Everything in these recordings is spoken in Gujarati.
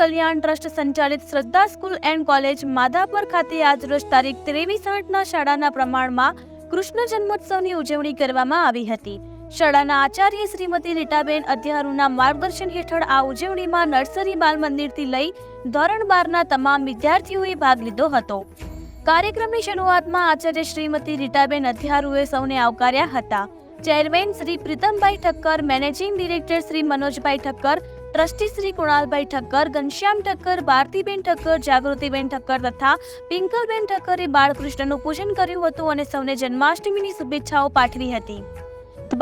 કલ્યાણ ટ્રસ્ટ સંચાલિત શ્રદ્ધા સ્કૂલ એન્ડ કોલેજ માધાપર ખાતે આજરોજ તારીખ ત્રેવીસ આઠના શાળાના પ્રમાણમાં કૃષ્ણ જન્મોત્સવની ઉજવણી કરવામાં આવી હતી. શાળાના આચાર્ય શ્રીમતી લીટાબેન અધ્યારુના માર્ગદર્શન હેઠળ આ ઉજવણીમાં નર્સરી બાલ મંદિરથી લઈ ધોરણ બારના તમામ વિદ્યાર્થીઓએ ભાગ લીધો હતો. કાર્યક્રમની શરૂઆતમાં આચાર્ય શ્રીમતી રીટાબેન અધ્યારુએ સૌને આવકાર્યા હતા. Chairman Shri Pritambhai Thakkar, managing director Shri Manojbhai Thakkar trustee Shri Kunalbhai Thakkar, Ghanshyam Thakkar Bhartiben Thakkar, Jagrutiben Thakkar તથા પિંકલબેન ઠક્કરે બાળકૃષ્ણનું પૂજન કર્યું હતું અને સૌને જન્માષ્ટમીની શુભેચ્છાઓ પાઠવી હતી.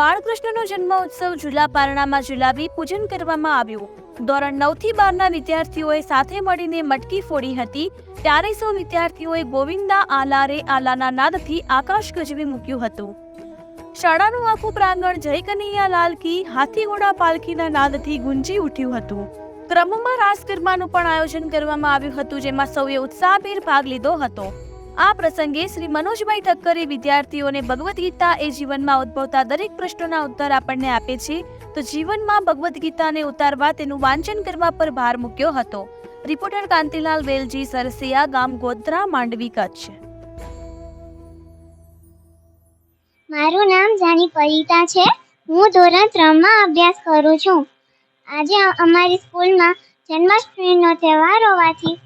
બાળકૃષ્ણનો જન્મ ઉત્સવ જુલા પારણામાં ઝુલાવી પૂજન કરવામાં આવ્યું. ધોરણ નવથી બારના વિદ્યાર્થીઓએ સાથે મળીને મટકી ફોડી હતી. ત્યારે સૌ વિદ્યાર્થીઓએ ગોવિંદા આલારે આલાના નાદથી આકાશ ગજવી મૂક્યું હતું. શાળાનું આખું પ્રાંગણ જય કનૈયા લાલ કી હાથી ઘોડા પાલખીના નાદથી ગુંજી ઉઠ્યું હતું. ક્રમમાં રાસ ગરબાનું પણ આયોજન કરવામાં આવ્યું હતું, જેમાં સૌએ ઉત્સાહભેર ભાગ લીધો હતો. આ પ્રસંગે શ્રી મનોજભાઈ ઠક્કરે વિદ્યાર્થીઓને ભગવદ્ ગીતા એ જીવનમાં ઉદ્ભવતા દરેક પ્રશ્નોના ઉત્તર આપણને આપે છે. તો જીવનમાં ભગવદ્ ગીતાને ઉતારવા તેનું વાંચન કરવા પર ભાર મૂક્યો હતો. રિપોર્ટર કાંતિલાલ વેલજી, સરસિયા ગામ ગોધરા, માંડવી, કચ્છ. મારું નામ જાની પરિતા છે. હું ધોરણ ત્રણમાં અભ્યાસ કરું છું. આજે અમારી સ્કૂલમાં જન્માષ્ટમીનો તહેવાર હોવાથી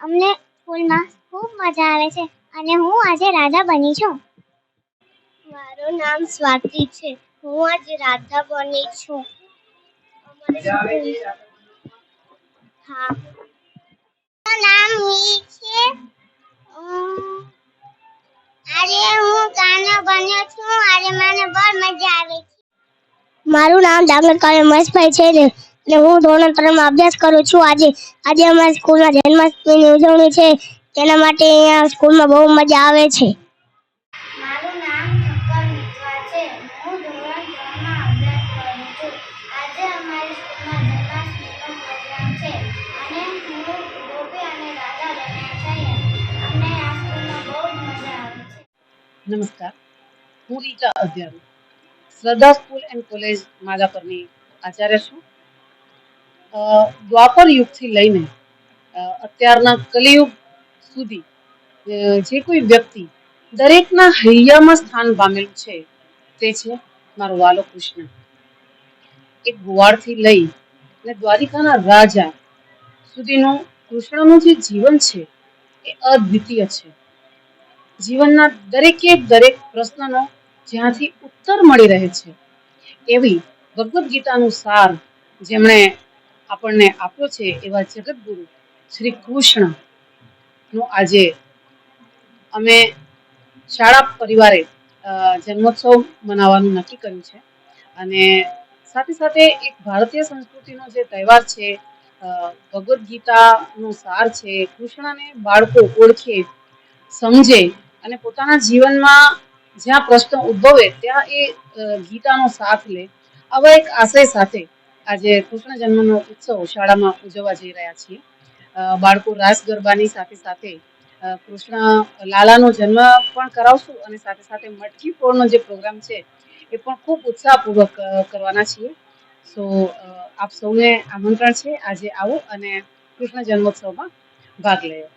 અમને સ્કૂલમાં ખૂબ મજા આવે છે અને હું આજે રાધા બની છું. મારું નામ સ્વાતિ છે. હું આજે રાધા બની છું. હા. મારું નામ મી છે. આજે હું કાના બન્યો છું. આજે મને બહુ મજા આવે છે. મારું નામ ડાંગરકાળ મહેશભાઈ છે ને અને હું ધોરણ ત્રણમાં અભ્યાસ કરું છું. આજે આજે અમારી સ્કૂલમાં જન્માષ્ટમીની ઉજવણી છે. તેના માટે અહીંયા સ્કૂલમાં બહુ મજા આવે છે. મારું નામ ઠક્કર મિત્રા છે. હું ધોરણ ત્રણમાં અભ્યાસ કરું છું. આજે અમારી સ્કૂલમાં જન્માષ્ટમીનો પ્રોગ્રામ છે. અને હું ગોપી અને રાધા બન્યા છીએ. અમને આ સ્કૂલમાં બહુ મજા આવે છે. નમસ્કાર. હું રીટા અધ્યારું શ્રદ્ધા સ્કૂલ એન્ડ કોલેજ માધાપરની આચાર્ય છું. દ્વાપર યુગથી લઈને અત્યારના કલિયુગ સુધી જે કોઈ વ્યક્તિ દરેકના હૈયામાં સ્થાન પામેલું છે, તે છે મારો વાલો કૃષ્ણ. એક ગુવાડથી લઈ અને દ્વારિકાના રાજા સુધીનું કૃષ્ણનું જે જીવન છે, એ અદ્વિતીય છે. જીવનના દરેકે દરેક પ્રશ્નનો જ્યાંથી ઉત્તર મળી રહે છે. એવી ભગવદ્ ગીતાનું સાર જેમણે આપણને આપ્યો છે એવા જગતગુરુ શ્રી કૃષ્ણ નો આજે અમે શાળા પરિવારે જન્મોત્સવ મનાવવાનું નક્કી કર્યું છે. અને સાથે સાથે એક ભારતીય સંસ્કૃતિનો જે તહેવાર છે ભગવદ્ ગીતાનો સાર છે, કૃષ્ણને બાળકો ઓળખે, સમજે અને પોતાના જીવનમાં જ્યાં પ્રશ્ન ઉદ્ભવે, ત્યાં એ ગીતાનો સાથ લે. આવા એક આશય સાથે આજે કૃષ્ણ જન્મનો ઉત્સવ શાળામાં ઉજવવા જઈ રહ્યા છીએ. બાળકો રાસ ગરબાની સાથે સાથે કૃષ્ણ લાલાનો જન્મ પણ કરાવશું અને સાથે સાથે મટકી ફોડનો જે પ્રોગ્રામ છે, એ પણ ખૂબ ઉત્સાહપૂર્વક કરવાના છીએ. સો આપ સૌને આમંત્રણ છે, આજે આવો અને કૃષ્ણ જન્મોત્સવમાં ભાગ લેવો